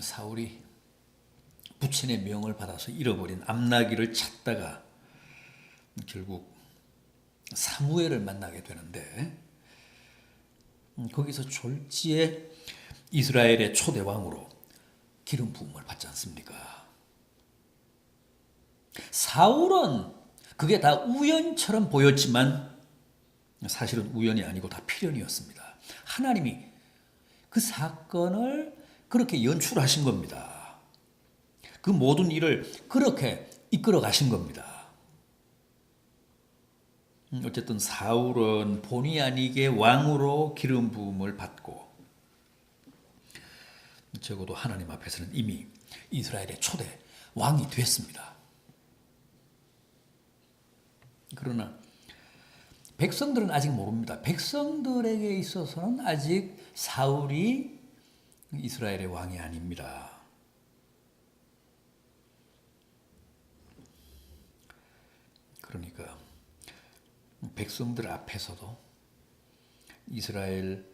사울이 부친의 명을 받아서 잃어버린 암나기를 찾다가 결국 사무엘을 만나게 되는데 음, 거기서 졸지에 이스라엘의 초대 왕으로 기름 부음을 받지 않습니까? 사울은 그게 다 우연처럼 보였지만 사실은 우연이 아니고 다 필연이었습니다. 하나님이 그 사건을 그렇게 연출하신 겁니다. 그 모든 일을 그렇게 이끌어 가신 겁니다. 음, 어쨌든 사울은 본의 아니게 왕으로 기름 부음을 받고 적어도 하나님 앞에서는 이미 이스라엘의 초대 왕이 됐습니다. 그러나 백성들은 아직 모릅니다. 백성들에게 있어서는 아직 사울이 이스라엘의 왕이 아닙니다. 그러니까 백성들 앞에서도 이스라엘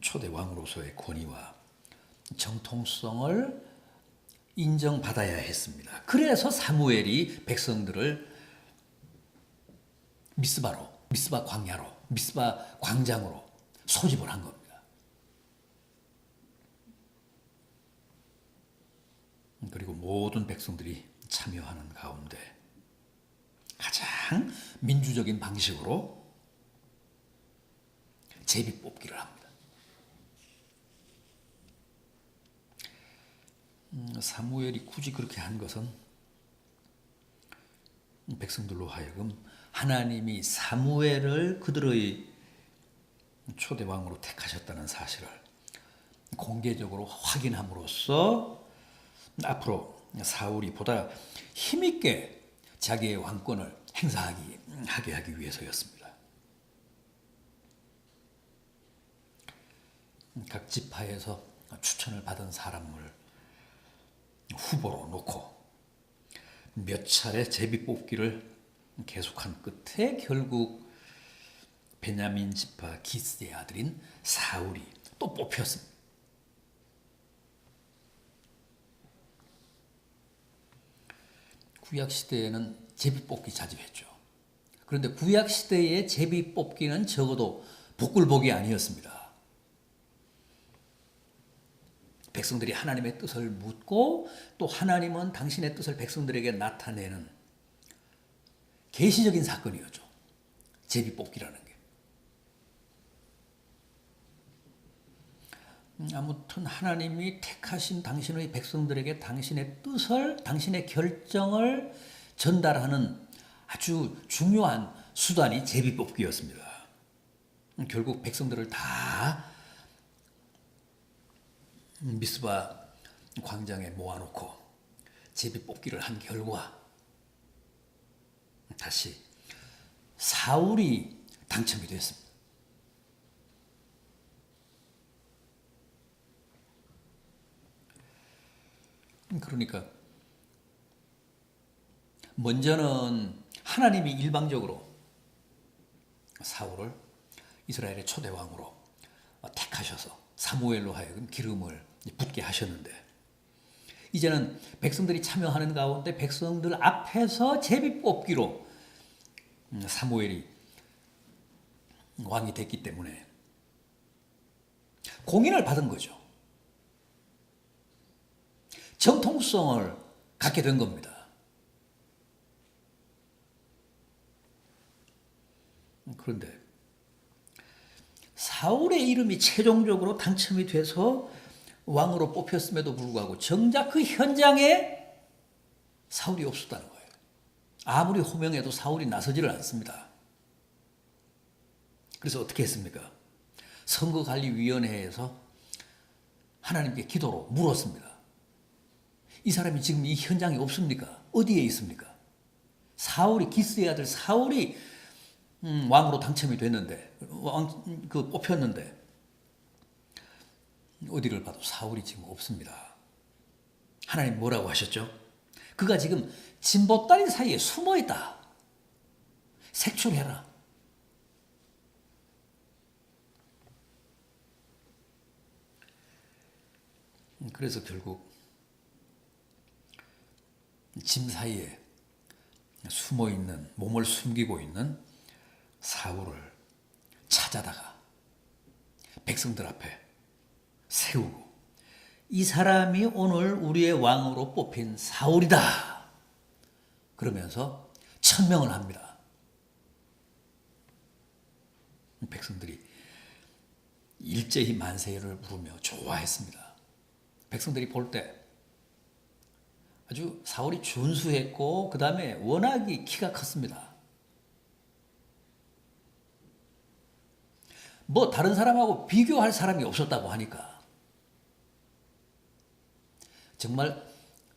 초대 왕으로서의 권위와 정통성을 인정받아야 했습니다. 그래서 사무엘이 백성들을 미스바로, 미스바 광야로, 미스바 광장으로 소집을 한 겁니다. 그리고 모든 백성들이 참여하는 가운데 가장 민주적인 방식으로 제비 뽑기를 합니다. 음, 사무엘이 굳이 그렇게 한 것은 백성들로 하여금 하나님이 사무엘을 그들의 초대 왕으로 택하셨다는 사실을 공개적으로 확인함으로써 앞으로 사울이 보다 힘있게 자기의 왕권을 행사하기 하게 하기 위해서였습니다. 각 지파에서 추천을 받은 사람을 후보로 놓고 몇 차례 제비 뽑기를 계속한 끝에 결국 베냐민 지파 기스의 아들인 사울이 또 뽑혔습니다. 구약 시대에는 제비 뽑기 자주 했죠. 그런데 구약 시대의 제비 뽑기는 적어도 복굴복이 아니었습니다. 백성들이 하나님의 뜻을 묻고 또 하나님은 당신의 뜻을 백성들에게 나타내는 계시적인 사건이었죠. 제비 뽑기라는 게. 음, 아무튼 하나님이 택하신 당신의 백성들에게 당신의 뜻을, 당신의 결정을 전달하는 아주 중요한 수단이 제비 뽑기였습니다. 음, 결국 백성들을 다 미스바 광장에 모아놓고 제비 뽑기를 한 결과 다시 사울이 당첨이 됐습니다. 그러니까 먼저는 하나님이 일방적으로 사울을 이스라엘의 초대 왕으로 택하셔서 사무엘로 하여금 기름을 붓게 하셨는데 이제는 백성들이 참여하는 가운데 백성들 앞에서 제비 뽑기로 사무엘이 왕이 됐기 때문에 공인을 받은 거죠. 정통성을 갖게 된 겁니다. 그런데 사울의 이름이 최종적으로 당첨이 돼서 왕으로 뽑혔음에도 불구하고 정작 그 현장에 사울이 없었다는 거예요. 아무리 호명해도 사울이 나서지를 않습니다. 그래서 어떻게 했습니까? 선거관리위원회에서 하나님께 기도로 물었습니다. 이 사람이 지금 이 현장에 없습니까? 어디에 있습니까? 사울이 기스의 아들 사울이 음, 왕으로 당첨이 됐는데 왕, 그 뽑혔는데 어디를 봐도 사울이 지금 없습니다. 하나님 뭐라고 하셨죠? 그가 지금 진보다리 사이에 숨어 있다. 색출해라. 그래서 결국 짐 사이에 숨어 있는 몸을 숨기고 있는 사울을 찾아다가 백성들 앞에 세우고 이 사람이 오늘 우리의 왕으로 뽑힌 사울이다. 그러면서 천명을 합니다. 백성들이 일제히 만세를 부르며 좋아했습니다. 백성들이 볼 때 아주 사울이 준수했고 그 다음에 워낙이 키가 컸습니다. 뭐 다른 사람하고 비교할 사람이 없었다고 하니까 정말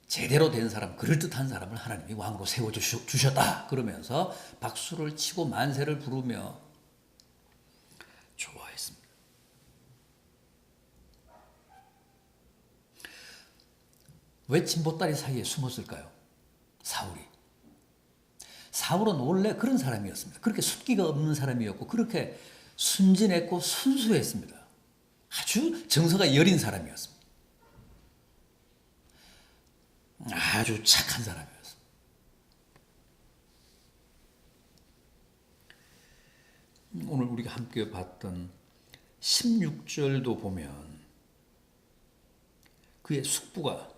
제대로 된 사람, 그럴듯한 사람을 하나님이 왕으로 세워주셨다. 그러면서 박수를 치고 만세를 부르며 좋아했습니다. 왜 진보다리 사이에 숨었을까요? 사울이. 사울은 원래 그런 사람이었습니다. 그렇게 숫기가 없는 사람이었고, 그렇게 순진했고 순수했습니다. 아주 정서가 여린 사람이었습니다. 아주 착한 사람이었습니다. 오늘 우리가 함께 봤던 16절도 보면 그의 숙부가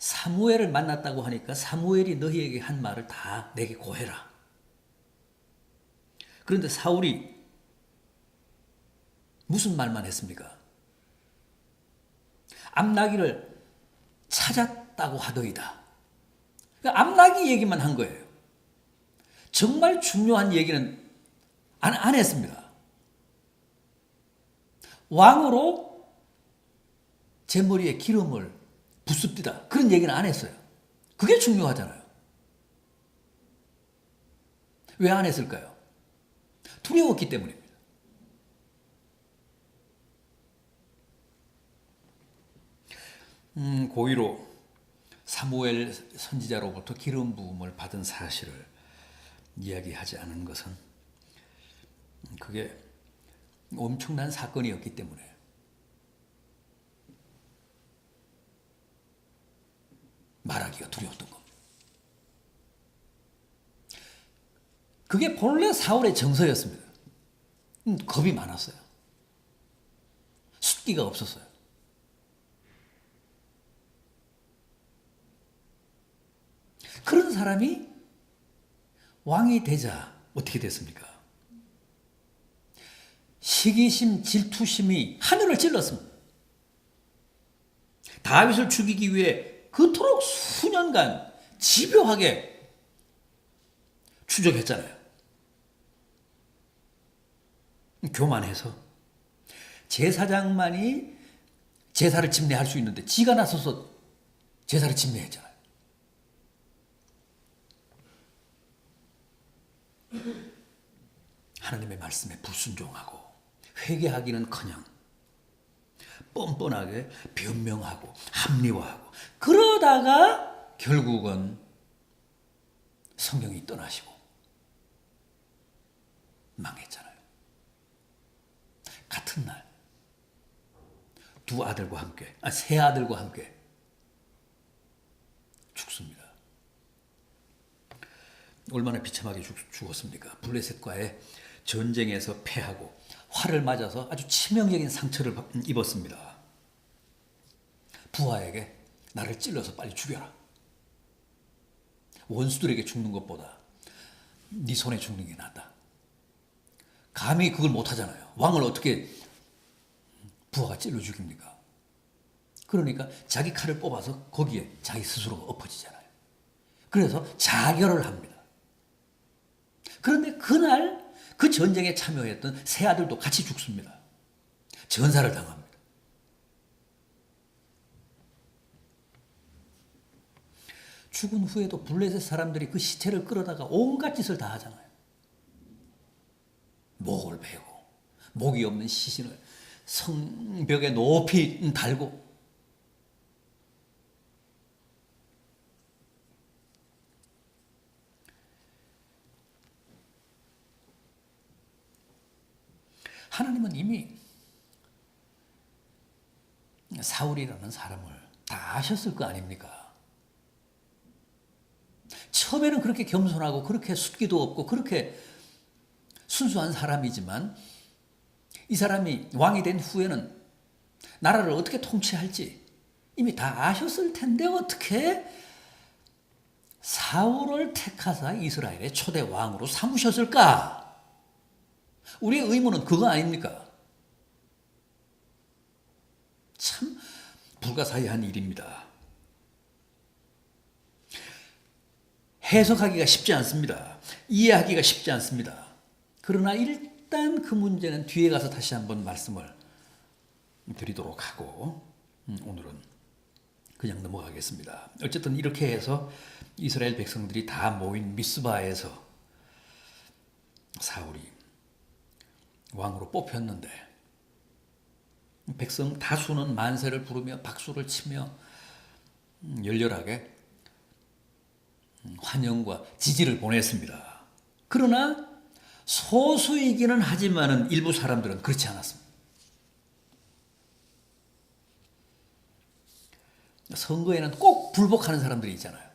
사무엘을 만났다고 하니까 사무엘이 너희에게 한 말을 다 내게 고해라. 그런데 사울이 무슨 말만 했습니까? 암나기를 찾았다고 하더이다. 그러니까 암나기 얘기만 한 거예요. 정말 중요한 얘기는 안, 안 했습니다. 왕으로 제 머리에 기름을 붓습디다. 그런 얘기는 안 했어요. 그게 중요하잖아요. 왜 안 했을까요? 두려웠기 때문입니다. 음, 고의로 사무엘 선지자로부터 기름 부음을 받은 사실을 이야기하지 않은 것은 그게 엄청난 사건이었기 때문에 말하기가 두려웠던 겁니다. 그게 본래 사울의 정서였습니다. 음, 겁이 많았어요. 숫기가 없었어요. 그런 사람이 왕이 되자 어떻게 됐습니까? 시기심, 질투심이 하늘을 찔렀습니다. 다윗을 죽이기 위해 그토록 수년간 집요하게 추적했잖아요. 교만해서 제사장만이 제사를 집례할 수 있는데 지가 나서서 제사를 집례했잖아요. 하나님의 말씀에 불순종하고 회개하기는커녕 뻔뻔하게 변명하고 합리화하고 그러다가 결국은 성경이 떠나시고 망했잖아요. 같은 날 두 아들과 함께, 아, 세 아들과 함께 죽습니다. 얼마나 비참하게 죽, 죽었습니까? 블레셋과의 전쟁에서 패하고 활을 맞아서 아주 치명적인 상처를 입었습니다. 부하에게 나를 찔러서 빨리 죽여라. 원수들에게 죽는 것보다 네 손에 죽는 게 낫다. 감히 그걸 못 하잖아요. 왕을 어떻게 부하가 찔러 죽입니까? 그러니까 자기 칼을 뽑아서 거기에 자기 스스로가 엎어지잖아요. 그래서 자결을 합니다. 그런데 그날 그 전쟁에 참여했던 세 아들도 같이 죽습니다. 전사를 당합니다. 죽은 후에도 블레셋 사람들이 그 시체를 끌어다가 온갖 짓을 다 하잖아요. 목을 베고 목이 없는 시신을 성벽에 높이 달고 하나님은 이미 사울이라는 사람을 다 아셨을 거 아닙니까? 처음에는 그렇게 겸손하고 그렇게 숫기도 없고 그렇게 순수한 사람이지만 이 사람이 왕이 된 후에는 나라를 어떻게 통치할지 이미 다 아셨을 텐데 어떻게 사울을 택하사 이스라엘의 초대 왕으로 삼으셨을까? 우리의 의문은 그거 아닙니까? 참 불가사의한 일입니다. 해석하기가 쉽지 않습니다. 이해하기가 쉽지 않습니다. 그러나 일단 그 문제는 뒤에 가서 다시 한번 말씀을 드리도록 하고 음, 오늘은 그냥 넘어가겠습니다. 어쨌든 이렇게 해서 이스라엘 백성들이 다 모인 미스바에서 사울이 왕으로 뽑혔는데 백성 다수는 만세를 부르며 박수를 치며 음, 열렬하게 음, 환영과 지지를 보냈습니다. 그러나 소수이기는 하지만은 일부 사람들은 그렇지 않았습니다. 선거에는 꼭 불복하는 사람들이 있잖아요.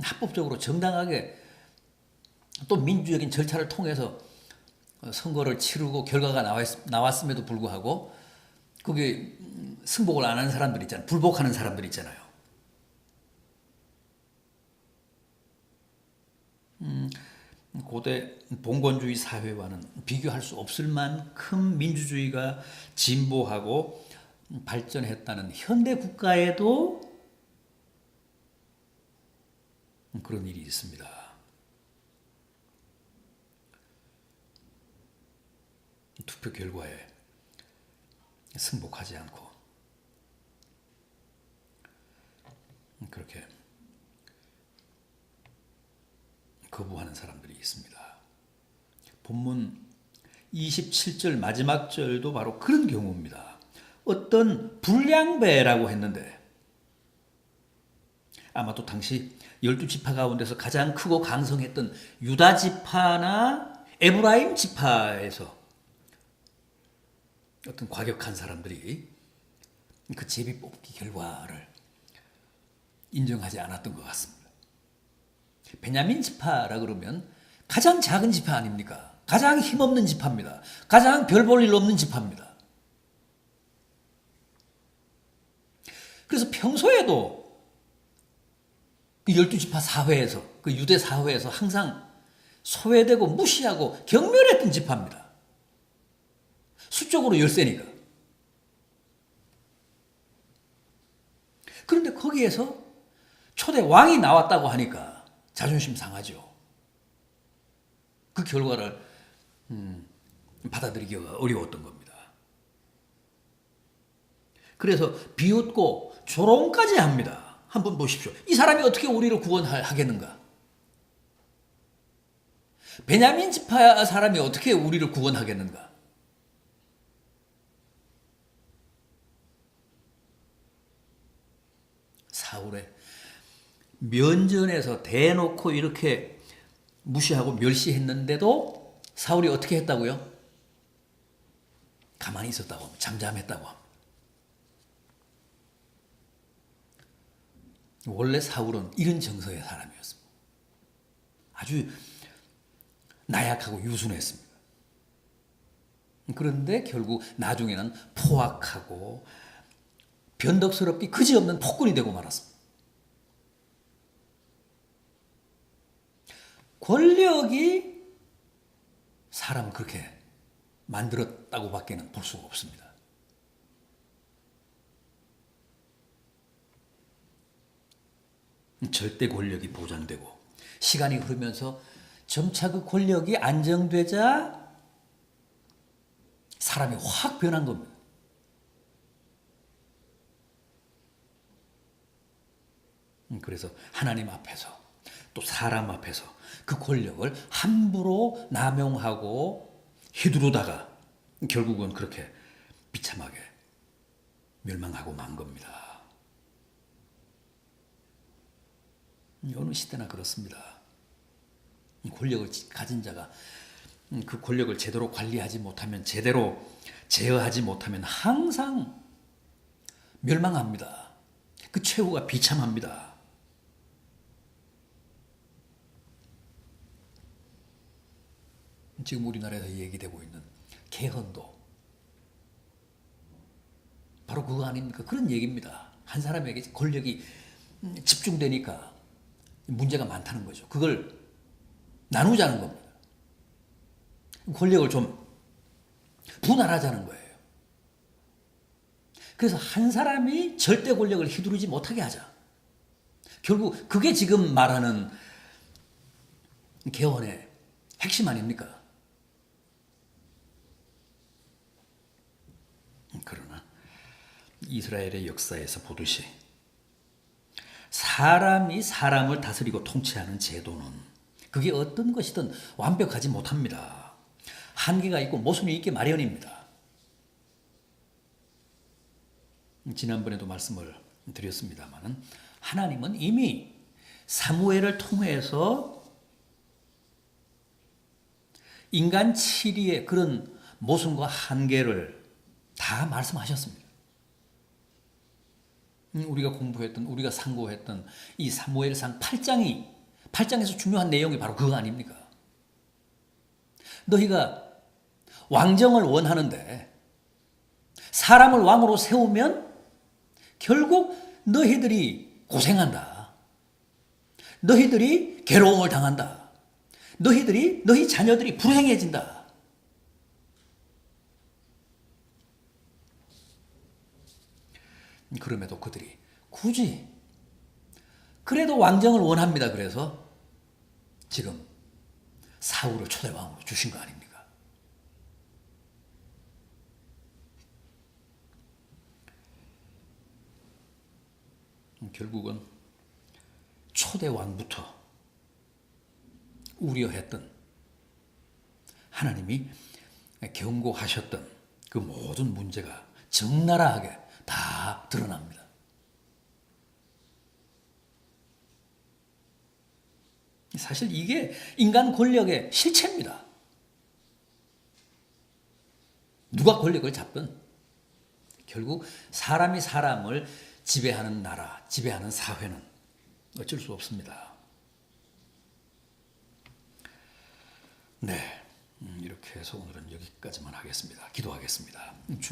합법적으로 정당하게 또 민주적인 절차를 통해서 선거를 치르고 결과가 나왔, 음에도 불구하고 그게 승복을 안 하는 사람들 있잖아요. 불복하는 사람들 있잖아요. 음, 고대 봉건주의 사회와는 비교할 수 없을 만큼 민주주의가 진보하고 발전했다는 현대 국가에도 그런 일이 있습니다. 투표 결과에 승복하지 않고 그렇게 거부하는 사람들이 있습니다. 본문 27절 마지막 절도 바로 그런 경우입니다. 어떤 불량배라고 했는데 아마도 당시 열두 지파 가운데서 가장 크고 강성했던 유다 지파나 에브라임 지파에서 어떤 과격한 사람들이 그 제비 뽑기 결과를 인정하지 않았던 것 같습니다. 베냐민 지파라 그러면 가장 작은 지파 아닙니까? 가장 힘없는 지파입니다. 가장 별 볼 일 없는 지파입니다. 그래서 평소에도 그 열두 지파 사회에서 그 유대 사회에서 항상 소외되고 무시하고 경멸했던 지파입니다. 수적으로 열세니까. 그런데 거기에서 초대 왕이 나왔다고 하니까 자존심 상하죠. 그 결과를 음, 받아들이기가 어려웠던 겁니다. 그래서 비웃고 조롱까지 합니다. 한번 보십시오. 이 사람이 어떻게 우리를 구원하겠는가? 베냐민 지파 사람이 어떻게 우리를 구원하겠는가? 사울의 면전에서 대놓고 이렇게 무시하고 멸시했는데도 사울이 어떻게 했다고요? 가만히 있었다고. 잠잠했다고. 원래 사울은 이런 정서의 사람이었습니다. 아주 나약하고 유순했습니다. 그런데 결국 나중에는 포악하고 변덕스럽게 그지없는 폭군이 되고 말았습니다. 권력이 사람을 그렇게 만들었다고 밖에는 볼 수가 없습니다. 절대 권력이 보장되고 시간이 흐르면서 점차 그 권력이 안정되자 사람이 확 변한 겁니다. 음, 그래서 하나님 앞에서 또 사람 앞에서 그 권력을 함부로 남용하고 휘두르다가 결국은 그렇게 비참하게 멸망하고 만 겁니다. 어느 시대나 그렇습니다. 권력을 가진 자가 그 권력을 제대로 관리하지 못하면 제대로 제어하지 못하면 항상 멸망합니다. 그 최후가 비참합니다. 지금 우리나라에서 얘기되고 있는 개헌도 바로 그거 아닙니까? 그런 얘기입니다. 한 사람에게 권력이 음, 집중되니까 문제가 많다는 거죠. 그걸 나누자는 겁니다. 권력을 좀 분할하자는 거예요. 그래서 한 사람이 절대 권력을 휘두르지 못하게 하자. 결국 그게 지금 말하는 개헌의 핵심 아닙니까? 그러나 이스라엘의 역사에서 보듯이 사람이 사람을 다스리고 통치하는 제도는 그게 어떤 것이든 완벽하지 못합니다. 한계가 있고 모순이 있게 마련입니다. 지난번에도 말씀을 드렸습니다만은 하나님은 이미 사무엘을 통해서 인간 치리의 그런 모순과 한계를 다 말씀하셨습니다. 음, 우리가 공부했던 우리가 상고했던 이 사무엘상 8장이 8장에서 중요한 내용이 바로 그거 아닙니까? 너희가 왕정을 원하는데 사람을 왕으로 세우면 결국 너희들이 고생한다. 너희들이 괴로움을 당한다. 너희들이 너희 자녀들이 불행해진다. 그럼에도 그들이 굳이 그래도 왕정을 원합니다. 그래서 지금 사울을 초대왕으로 주신 거 아닙니까? 결국은 초대왕부터 우려했던 하나님이 경고하셨던 그 모든 문제가 적나라하게 다 드러납니다. 사실 이게 인간 권력의 실체입니다. 누가 권력을 잡든 결국 사람이 사람을 지배하는 나라, 지배하는 사회는 어쩔 수 없습니다. 네. 음, 이렇게 해서 오늘은 여기까지만 하겠습니다. 기도하겠습니다.